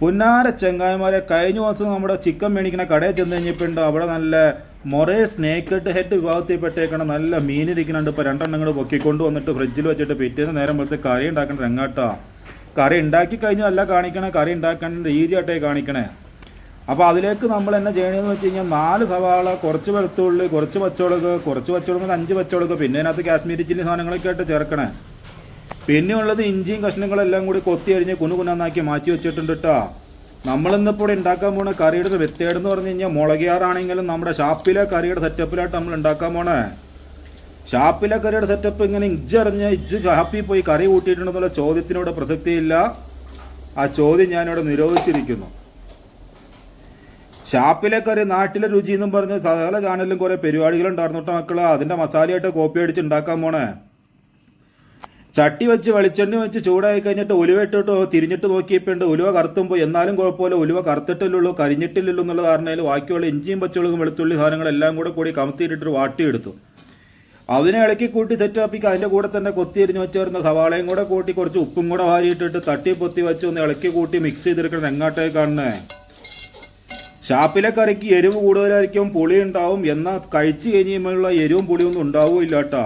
പുന്നാര ചെങ്ങായിമാരെ കഴിഞ്ഞ ദിവസം നമ്മുടെ ചിക്കൻ മേടിക്കുന്ന കടയിൽ ചെന്ന് കഴിഞ്ഞപ്പോൾ അവിടെ നല്ല മൊറേ സ്നേക്കട്ട് ഹെഡ് വിഭാഗത്തിൽപ്പെട്ടേക്കണ നല്ല മീനിരിക്കുന്നുണ്ട് ഇപ്പോൾ രണ്ടെണ്ണം കൂടെ പൊക്കിക്കൊണ്ട് വന്നിട്ട് ഫ്രിഡ്ജിൽ വെച്ചിട്ട് പിറ്റേന്ന് നേരം വെറുതെ കറി ഉണ്ടാക്കേണ്ട രംഗാട്ടാ കറി ഉണ്ടാക്കി കഴിഞ്ഞല്ല കാണിക്കണേ കറി ഉണ്ടാക്കേണ്ട രീതിയായിട്ടേ കാണിക്കണേ. അപ്പോൾ അതിലേക്ക് നമ്മൾ എന്നെ ചെയ്യണമെന്ന് വെച്ച് കഴിഞ്ഞാൽ നാല് സവാള കുറച്ച് വെളുത്തുള്ളി കുറച്ച് പച്ചമുളക് കുറച്ച് പച്ചമുളക് അഞ്ച് പച്ചമുളക് പിന്നെ അതിനകത്ത് കാശ്മീരി ചില്ലി സാധനങ്ങളൊക്കെ ആയിട്ട് ചേർക്കണേ. പിന്നെ ഉള്ളത് ഇഞ്ചിയും കഷ്ണങ്ങളെല്ലാം കൂടി കൊത്തി അരിഞ്ഞ് കുനു കുനാന്നാക്കി മാറ്റി വെച്ചിട്ടുണ്ട് കേട്ടോ നമ്മളിന്നിപ്പോൾ ഉണ്ടാക്കാൻ പോണ കറിയുടെ വ്യത്യേകത എന്ന് പറഞ്ഞു കഴിഞ്ഞാൽ മുളകിയാറാണെങ്കിലും നമ്മുടെ ഷാപ്പിലെ കറിയുടെ സെറ്റപ്പിലായിട്ട് നമ്മൾ ഉണ്ടാക്കാൻ പോണേ. ഷാപ്പിലെ കറിയുടെ സെറ്റപ്പ് ഇങ്ങനെ ഇജ്ജറിഞ്ഞ് ഇജ്ജ് ഹാപ്പി പോയി കറി കൂട്ടിയിട്ടുണ്ടെന്നുള്ള ചോദ്യത്തിനോട് പ്രസക്തിയില്ല. ആ ചോദ്യം ഞാനിവിടെ നിരോധിച്ചിരിക്കുന്നു. ഷാപ്പിലെ കറി നാട്ടിലെ രുചി എന്നും പറഞ്ഞ് സകല ചാനലിലും കുറേ പരിപാടികളുണ്ടായിരുന്നു കേട്ടോ മക്കൾ. അതിന്റെ മസാലയായിട്ട് കോപ്പി അടിച്ച് ഉണ്ടാക്കാൻ പോണേ. ചട്ടി വെച്ച് വെളിച്ചെണ്ണ വെച്ച് ചൂടായി കഴിഞ്ഞിട്ട് ഉലുവ ഇട്ടിട്ട് തിരിഞ്ഞിട്ട് നോക്കിയപ്പോണ്ട് ഉലുവ കറുത്തുമ്പോൾ എന്നാലും കുഴപ്പമില്ല. ഉലുവ കറുത്തിട്ടില്ലല്ലോ കരിഞ്ഞിട്ടില്ലല്ലോ എന്നുള്ള ധാരണയിൽ ബാക്കിയുള്ള ഇഞ്ചിയും പച്ചമുളകും വെളുത്തുള്ളി സാധനങ്ങളെല്ലാം കൂടെ കൂടി കമത്തിയിട്ടിട്ട് വാട്ടിയെടുത്തു അതിനെ ഇളക്കി കൂട്ടി സെറ്റാപ്പിക്ക് അതിന്റെ കൂടെ തന്നെ കൊത്തിയരിഞ്ഞ് വെച്ചിരുന്ന സവാളയും കൂടെ കൂട്ടി കുറച്ച് ഉപ്പും കൂടെ വാരിയിട്ടിട്ട് തട്ടി പൊത്തി വെച്ച് ഒന്ന് ഇളക്കി കൂട്ടി മിക്സ് ചെയ്തെടുക്കണം. എങ്ങാട്ടേ കാണണേ ഷാപ്പിലെ കറിക്ക് എരിവ് കൂടുതലായിരിക്കും പുളി ഉണ്ടാവും. എന്നാൽ കഴിച്ചു കഴിഞ്ഞുള്ള എരിവും പുളിയൊന്നും ഉണ്ടാവില്ല കേട്ടോ.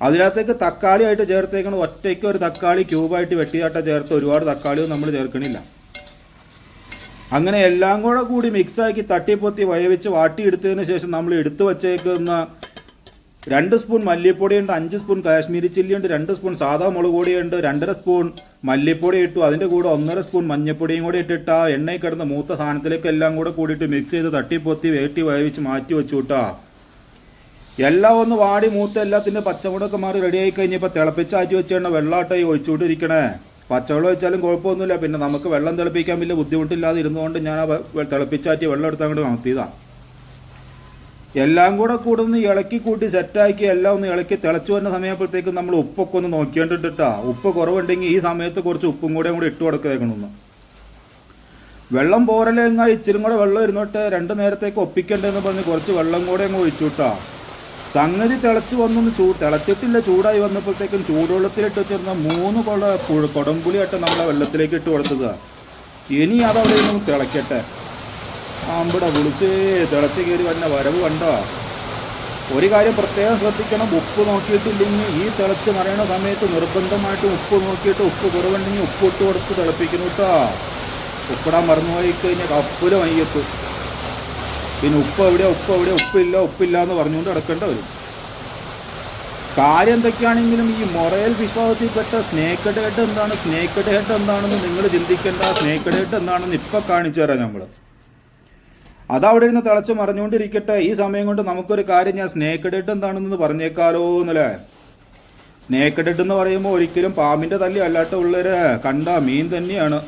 അതിനകത്തേക്ക് തക്കാളി ആയിട്ട് ചേർത്തേക്കണം ഒറ്റയ്ക്ക് ഒരു തക്കാളി ക്യൂബായിട്ട് വെട്ടിയാട്ട ചേർത്ത് ഒരുപാട് തക്കാളിയും നമ്മൾ ചേർക്കണില്ല. അങ്ങനെ എല്ലാം കൂടെ കൂടി മിക്സാക്കി തട്ടിപ്പൊത്തി വയവിച്ച് വാട്ടിയെടുത്തതിന് ശേഷം നമ്മൾ എടുത്തു വച്ചേക്കുന്ന രണ്ട് സ്പൂൺ മല്ലിപ്പൊടിയുണ്ട് അഞ്ച് സ്പൂൺ കാശ്മീരി ചില്ലിയുണ്ട് രണ്ട് സ്പൂൺ സാധാ മുളക് പൊടിയുണ്ട് രണ്ടര സ്പൂൺ മല്ലിപ്പൊടി ഇട്ടു. അതിന്റെ കൂടെ ഒന്നര സ്പൂൺ മഞ്ഞപ്പൊടിയും കൂടി ഇട്ടിട്ട് ആ എണ്ണയിൽ കിടന്ന മൂത്ത സാധനത്തിലേക്ക് എല്ലാം കൂടെ കൂടിയിട്ട് മിക്സ് ചെയ്ത് തട്ടിപ്പൊത്തി വേട്ടി വേവിച്ച് മാറ്റി വെച്ചു എല്ലാം ഒന്ന് വാടി മൂത്ത എല്ലാത്തിന്റെ പച്ചമുളകൊക്കെ മാറി റെഡിയായി കഴിഞ്ഞപ്പോൾ തിളപ്പിച്ചാറ്റി വെച്ചേണ്ട വെള്ളാട്ടായി ഒഴിച്ചുകൊണ്ടിരിക്കണേ. പച്ചവെള്ളം ഒഴിച്ചാലും കുഴപ്പമൊന്നുമില്ല. പിന്നെ നമുക്ക് വെള്ളം തിളപ്പിക്കാൻ വലിയ ബുദ്ധിമുട്ടില്ലാതെ ഇരുന്നുകൊണ്ട് ഞാൻ ആ തിളപ്പിച്ചാറ്റി വെള്ളം എടുത്ത് അങ്ങോട്ട് നടത്തിയതാണ് എല്ലാം കൂടെ കൂടെ ഒന്ന് ഇളക്കി കൂട്ടി സെറ്റാക്കി എല്ലാം ഒന്ന് ഇളക്കി തിളച്ചു വരുന്ന സമയപ്പോഴത്തേക്കും നമ്മൾ ഉപ്പൊക്കെ ഒന്ന് നോക്കിയോണ്ടിട്ടാ ഉപ്പ് കുറവുണ്ടെങ്കിൽ ഈ സമയത്ത് കുറച്ച് ഉപ്പും കൂടെ കൂടി ഇട്ട് കൊടുക്കേക്കണമെന്ന് വെള്ളം പോരലെങ്ങ ഇച്ചിരി കൂടെ വെള്ളം ഇരുന്നോട്ടെ. രണ്ട് നേരത്തേക്ക് ഒപ്പിക്കണ്ടെന്ന് പറഞ്ഞ് കുറച്ച് വെള്ളം കൂടെ അങ്ങ് ഒഴിച്ചു വിട്ടാ സംഗതി തിളച്ച് വന്നു ചൂ തിളച്ചിട്ടില്ല ചൂടായി വന്നപ്പോഴത്തേക്കും ചൂടുവെള്ളത്തിലിട്ട് വെച്ചിരുന്ന മൂന്ന് കൊട കൊടമ്പുളിയായിട്ട് നമ്മളെ വെള്ളത്തിലേക്ക് ഇട്ട് കൊടുത്തത്. ഇനി അതവിടെ നിന്ന് തിളക്കട്ടെ. ഇവിടെ വിളിച്ച് തിളച്ച് കയറി വന്ന വരവ് കണ്ടോ? ഒരു കാര്യം പ്രത്യേകം ശ്രദ്ധിക്കണം ഉപ്പ് നോക്കിയിട്ടില്ലെങ്കിൽ ഈ തിളച്ച് മറയണ സമയത്ത് നിർബന്ധമായിട്ടും ഉപ്പ് നോക്കിയിട്ട് ഉപ്പ് കുറവുണ്ടെങ്കിൽ ഉപ്പ് ഇട്ട് കൊടുത്ത് തിളപ്പിക്കുന്നു കേട്ടോ. ഉപ്പിടാൻ മറന്നുപോയി കഴിഞ്ഞാൽ കപ്പലും മയ്യത്ത് പിന്നെ ഉപ്പ് എവിടെ ഉപ്പ് എവിടെ ഉപ്പില്ല ഉപ്പില്ല എന്ന് പറഞ്ഞുകൊണ്ട് കിടക്കേണ്ട വരും. കാര്യം എന്തൊക്കെയാണെങ്കിലും ഈ മൊറയൽ വിഭാഗത്തിൽപ്പെട്ട സ്നേക്കഡ് ഹെഡ് എന്താണ്? സ്നേക്കഡ് ഹെഡ് എന്താണെന്ന് നിങ്ങൾ ചിന്തിക്കേണ്ട. സ്നേക്കഡ് ഹെഡ് എന്താണെന്ന് ഇപ്പം കാണിച്ചു തരാം നമ്മൾ അതവിടെ ഇരുന്ന് തിളച്ച് മറിഞ്ഞുകൊണ്ടിരിക്കട്ടെ. ഈ സമയം കൊണ്ട് നമുക്കൊരു കാര്യം ഞാൻ സ്നേഹഡ് ഹെഡ് എന്താണെന്ന് പറഞ്ഞേക്കാലോ എന്നല്ലേ? സ്നേഹഡ് ഹെഡ് എന്ന് പറയുമ്പോൾ ഒരിക്കലും പാമ്പിന്റെ തല്ലി അല്ലാത്ത ഉള്ളൊരു കണ്ട മീൻ തന്നെയാണ്.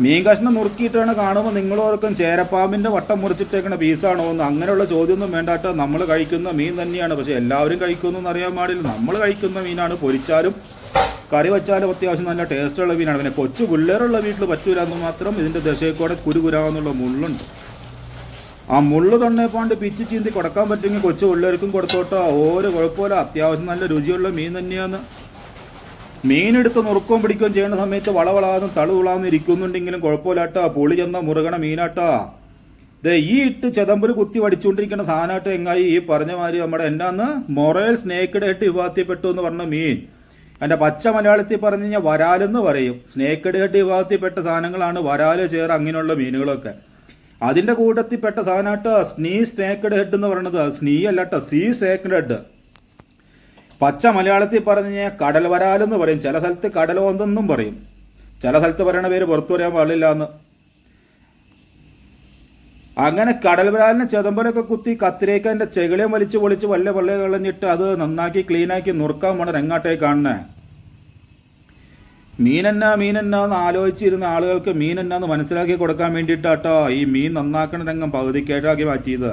മീൻ കഷ്ണം നുറുക്കിയിട്ടാണ് കാണുമ്പോൾ നിങ്ങളോർക്കും ചേരപ്പാമ്പിന്റെ വട്ടം മുറിച്ചിട്ടേക്കണ പീസാണോ എന്ന് അങ്ങനെയുള്ള ചോദ്യമൊന്നും വേണ്ടാട്ട് നമ്മൾ കഴിക്കുന്ന മീൻ തന്നെയാണ്. പക്ഷേ എല്ലാവരും കഴിക്കുന്നു അറിയാൻ പാടില്ല. നമ്മൾ കഴിക്കുന്ന മീനാണ് പൊരിച്ചാലും കറി വെച്ചാലും അത്യാവശ്യം നല്ല ടേസ്റ്റുള്ള മീനാണ്. പിന്നെ കൊച്ചു പിള്ളേരുള്ള വീട്ടിൽ പറ്റൂല എന്ന് മാത്രം ഇതിന്റെ ദശയക്കൂടെ കുരുകുരാന്നുള്ള മുള്ളുണ്ട്. ആ മുള്ളു തൊണ്ണേപ്പാണ്ട് പിച്ച് ചീന്തി കൊടുക്കാൻ പറ്റുമെങ്കിൽ കൊച്ചു പിള്ളേർക്കും കൊടുത്തോട്ടോ. ഓരോ കുഴപ്പമില്ല. അത്യാവശ്യം നല്ല രുചിയുള്ള മീൻ തന്നെയാണ്. മീനെടുത്ത് നുറുക്കവും പിടിക്കുകയും ചെയ്യുന്ന സമയത്ത് വളവളാന്നും തളുവിളാന്നും ഇരിക്കുന്നുണ്ടെങ്കിലും കുഴപ്പമില്ലാട്ടാ പുളി ചെന്ന മുറുകണ മീനാട്ടാ. ദേ ഈ ഇട്ട് ചെതമ്പൽ കുത്തി വടിച്ചുകൊണ്ടിരിക്കുന്ന സാധനമായിട്ട് എങ്ങായി? ഈ പറഞ്ഞ മാതിരി നമ്മുടെ എന്നാന്ന് മൊറേൽ സ്നേക്കിടെ ഇട്ട് വിഭാഗത്തിൽപ്പെട്ടു എന്ന് പറഞ്ഞ മീൻ. എന്റെ പച്ച മലയാളത്തിൽ പറഞ്ഞു കഴിഞ്ഞാൽ വരാലെന്ന് പറയും. സ്നേക്കിഡ് ഹെഡ് വിഭാഗത്തിൽപ്പെട്ട സാധനങ്ങളാണ് വരാൽ ചേർ അങ്ങനെയുള്ള മീനുകളൊക്കെ. അതിന്റെ കൂട്ടത്തിൽപ്പെട്ട സാധനമായിട്ട് സ്നീ സ്നേക്കിഡ് ഹെഡ് എന്ന് പറയുന്നത്. സ്നീ അല്ലട്ടോ സീ സ്നേക്കിഡ് ഹെഡ്. പച്ച മലയാളത്തിൽ പറഞ്ഞു കടൽ വരാലെന്ന് പറയും. ചില സ്ഥലത്ത് കടലോന്തെന്നും പറയും. ചില സ്ഥലത്ത് പറയണ പേര് പുറത്തു പറയാൻ പാടില്ല എന്ന്. അങ്ങനെ കടൽ വരാലിനെ ചെതമ്പലൊക്കെ കുത്തി കത്തിരേക്കന്റെ ചെകിളെ വലിച്ച് പൊളിച്ച് വല്ല പള്ളി കളഞ്ഞിട്ട് അത് നന്നാക്കി ക്ലീനാക്കി നുറുക്കാൻ പോണ രങ്ങാട്ടേ കാണണേ മീനെന്നാ മീനെന്നാ എന്ന് ആലോചിച്ചിരുന്ന ആളുകൾക്ക് മീനെന്നാന്ന് മനസ്സിലാക്കി കൊടുക്കാൻ വേണ്ടിയിട്ടാട്ടോ ഈ മീൻ നന്നാക്കണ രംഗം പകുതിക്കേട്ടാക്കി മാറ്റിയത്.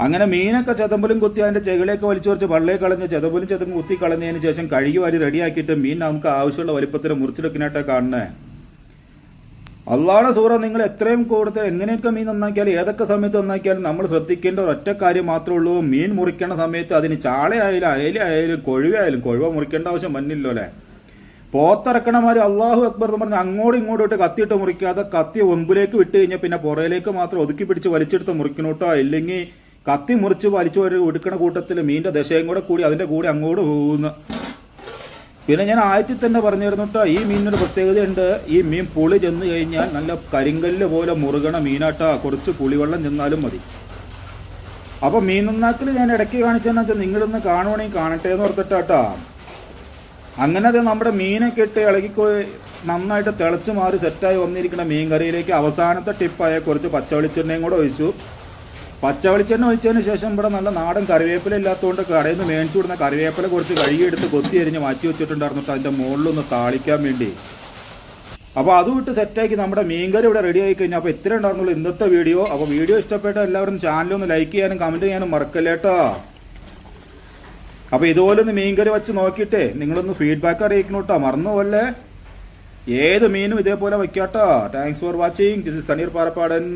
അങ്ങനെ മീനൊക്കെ ചെതമ്പലും കുത്തി അതിന്റെ ചെകിളിയൊക്കെ വലിച്ചു കുറച്ച് വള്ളയെ കളഞ്ഞ് ചെതമ്പലും ചെതമ്പും കുത്തി കളഞ്ഞതിന് ശേഷം കഴുകി വാരി റെഡിയാക്കിയിട്ട് മീൻ നമുക്ക് ആവശ്യമുള്ള വലിപ്പത്തിന് മുറിച്ചെടുക്കാനായിട്ടാണ് കാണണേ അള്ളാടെ സൂറ നിങ്ങൾ എത്രയും കൂടുതൽ എങ്ങനെയൊക്കെ മീൻ നന്നാക്കിയാലും ഏതൊക്കെ സമയത്ത് നന്നാക്കിയാലും നമ്മൾ ശ്രദ്ധിക്കേണ്ട ഒറ്റ കാര്യം മാത്രമേ ഉള്ളൂ. മീൻ മുറിക്കേണ്ട സമയത്ത് അതിന് ചാളയായാലും അയലയായാലും കൊഴുവായാലും കൊഴുവ മുറിക്കേണ്ട ആവശ്യം വന്നില്ലോ അല്ലേ? പോത്തിറക്കണമാര് അള്ളാഹു അക്ബർ എന്ന് പറഞ്ഞ് അങ്ങോട്ടും ഇങ്ങോട്ടും ഇട്ട് കത്തിയിട്ട് മുറിക്കാതെ കത്തി ഒമ്പിലേക്ക് വിട്ട് കഴിഞ്ഞാൽ പിന്നെ പുറയിലേക്ക് മാത്രം ഒതുക്കി പിടിച്ച് വലിച്ചെടുത്ത് മുറിക്കണോട്ടോ? ഇല്ലെങ്കിൽ കത്തി മുറിച്ച് വലിച്ചു ഒരു എടുക്കണ കൂട്ടത്തിൽ മീന്റെ ദശയും കൂടെ കൂടി അതിന്റെ കൂടെ അങ്ങോട്ട് പോകുന്നു. പിന്നെ ഞാൻ ആദ്യത്തിൽ തന്നെ പറഞ്ഞിരുന്നു കേട്ടോ ഈ മീനിനൊരു പ്രത്യേകതയുണ്ട്. ഈ മീൻ പുളി ചെന്ന് കഴിഞ്ഞാൽ നല്ല കരിങ്കല്ല് പോലെ മുറുകണ മീനാട്ട. കുറച്ച് പുളിവെള്ളം ചെന്നാലും മതി. അപ്പോൾ മീൻ നന്നാക്കൽ ഞാൻ ഇടയ്ക്ക് കാണിച്ചതെന്ന് വെച്ചാൽ നിങ്ങളിന്ന് കാണുവാണെങ്കിൽ കാണട്ടെ എന്ന് ഓർത്തിട്ടാട്ടാ. അങ്ങനെ അത് നമ്മുടെ മീനൊക്കെ ഇട്ട് ഇളകിക്കോ നന്നായിട്ട് തിളച്ച് മാറി സെറ്റായി വന്നിരിക്കുന്ന മീൻ കറിയിലേക്ക് അവസാനത്തെ ടിപ്പായ കുറച്ച് പച്ച വെളിച്ചെണ്ണയും കൂടെ ഒഴിച്ചു. പച്ച വെളിച്ചെണ്ണ ഒഴിച്ചതിന് ശേഷം ഇവിടെ നല്ല നാടൻ കറിവേപ്പില ഇല്ലാത്തതുകൊണ്ട് കടയിൽ നിന്ന് മേടിച്ചു വിടുന്ന കറിവേപ്പില കുറച്ച് കഴുകിയെടുത്ത് കൊത്തി എരിഞ്ഞ് മാറ്റി വെച്ചിട്ടുണ്ടായിരുന്നു അതിന്റെ മുകളിലൊന്ന് താളിക്കാൻ വേണ്ടി. അപ്പോൾ അതും ഇട്ട് സെറ്റാക്കി നമ്മുടെ മീൻകറി ഇവിടെ റെഡി ആയി കഴിഞ്ഞാൽ അപ്പോൾ ഇത്രയും ഉണ്ടായിരുന്നുള്ളൂ ഇന്നത്തെ വീഡിയോ. അപ്പോൾ വീഡിയോ ഇഷ്ടപ്പെട്ട എല്ലാവരും ചാനലൊന്ന് ലൈക്ക് ചെയ്യാനും കമന്റ് ചെയ്യാനും മറക്കല്ലേട്ടോ അപ്പോൾ ഇതുപോലെ ഒന്ന് മീൻകറി വെച്ച് നോക്കിയിട്ടേ നിങ്ങളൊന്ന് ഫീഡ്ബാക്ക് അറിയിക്കണം കേട്ടോ. മറന്നു പോലെ ഏത് മീനും ഇതേപോലെ വയ്ക്കാട്ടോ thanks for watching this is Saneer Parappadan